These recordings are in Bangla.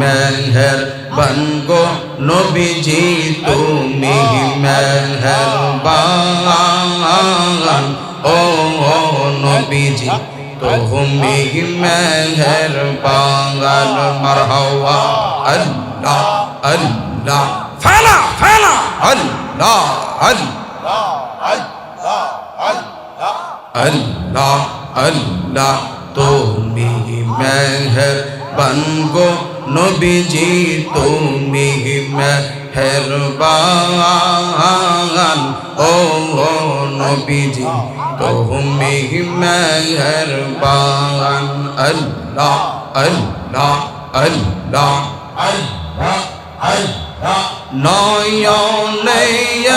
মেহের বনগো নবীজি, তুমি মেহের বান ও নবীজি, তুমি মেহের বাগান মারহাওয়া আল্লাহ আল্লাহ। ফানা ফানা আল্লাহ। আল্লাহ আল্লাহ আল্লাহ। তুমি মেহের বনগো নবীজি, তুমি মেহের বাগান ও নবীজি, তুমি মেহের বাগান আল্লাহ আল্লাহ আল্লাহ আল্লাহ আল্লাহ। নয়নে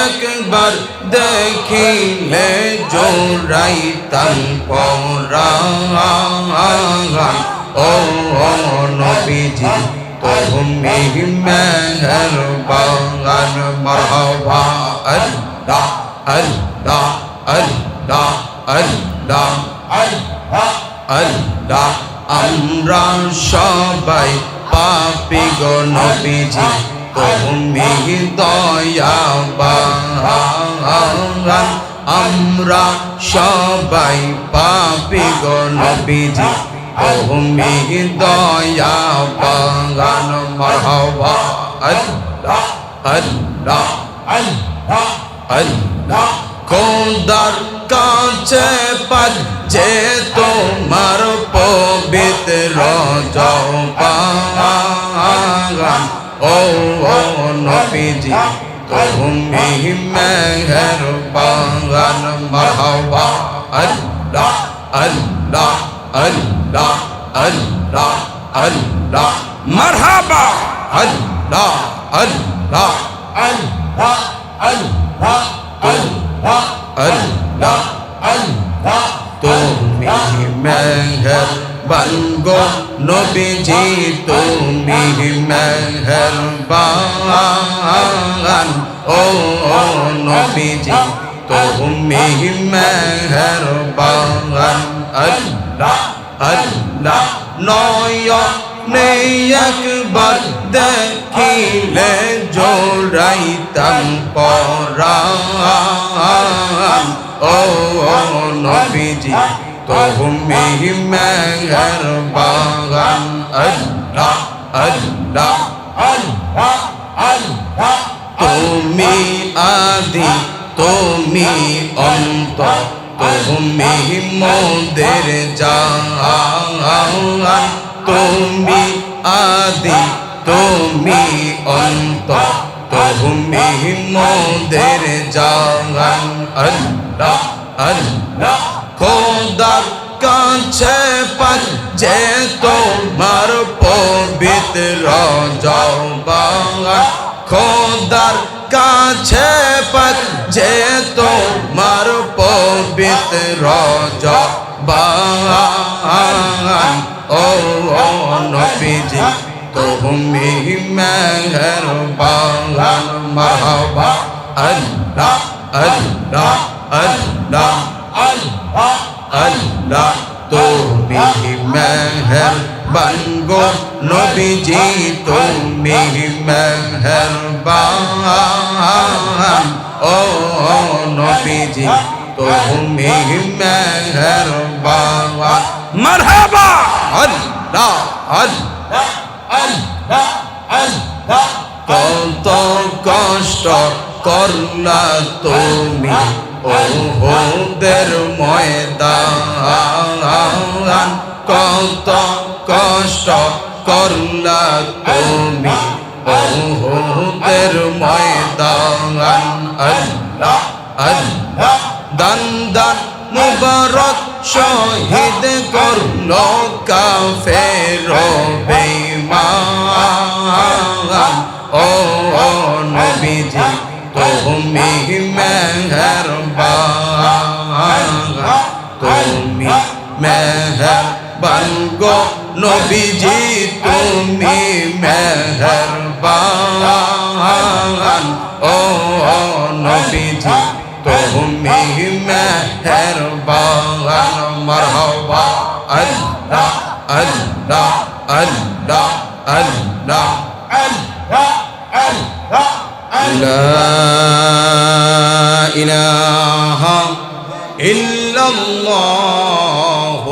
একবার দেখিলে জোড়াইতাম পরাণ ও নবীজি তুমি মেহের বাগান মরহবা আল্লাহ আল্লাহ আল্লাহ আল্লাহ আল্লাহ আল্লাহ। আমরা সবাই পাপি গো নবীজি তুমি দয়াবান আমরা সবাই পাপি গো নবীজি তুমি দয়াবান মরহবা। আল্লাহ আল্লাহ আল্লাহ আল্লাহ। খোদার কাছে যে তোমার পবিত্র জবান ও নবীজি তুমি মেহের বাগান মরহবা। আল্লাহ আল্লাহ আল্লাহ আল্লাহ আল্লাহ মরহবা আল্লাহ আল্লাহ আল্লাহ আল্লাহ আল্লাহ আল্লাহ আল্লাহ তুমি মেহের বনগো নবীজি তুমি মেহের বাগান ও নবীজি তুমি মেহের বাগান আল্লাহ আল্লাহ নয় নেই একবার দেখিলে জোড়াইতাম পরাণ ও নবীজি তুমি মেহের বাগান আল্লাহ আল্লাহ আল্লাহ আল্লাহ তুমি আদি, তুমি অন্ত তুমি মোদের জান তুমি আদি, তুমি অন্ত তুমি মোদের জান আল্লাহ আল্লাহ। খোদার কাছে পাক যে তোমার পবিত্র জবান। খোদার কাছে জবান ও নবীজি তুমি মেহের বাগান মারহাবা আল্লাহ আল্লাহ আল্লাহ আল্লাহ আল্লাহ তুমি মেহের বনগো নবীজি তুমি মেহের বাগান ও ও নবীজি তুমি মেহের বাগান মারহাবা আল্লাহ আল্লাহ আল্লাহ আল্লাহ কত কষ্ট করলা তুমি ওহদের ময়দান কত কষ্ট করলা তুমি ওহদের ময়দান আল্লাহ আল্লাহ দান দান মুবারক শহীদ করল কাফের বেঈমান। ও নবীজি, তুমি মেহের তুমি মেহের গো নবীজি, তুমি মেহের ও أمهما أربعا مرحبا الله الله الله الله الله الله. لا إله إلا الله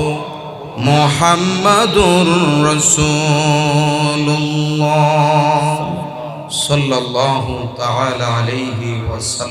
محمد رسول الله. صلى الله تعالى عليه وسلم.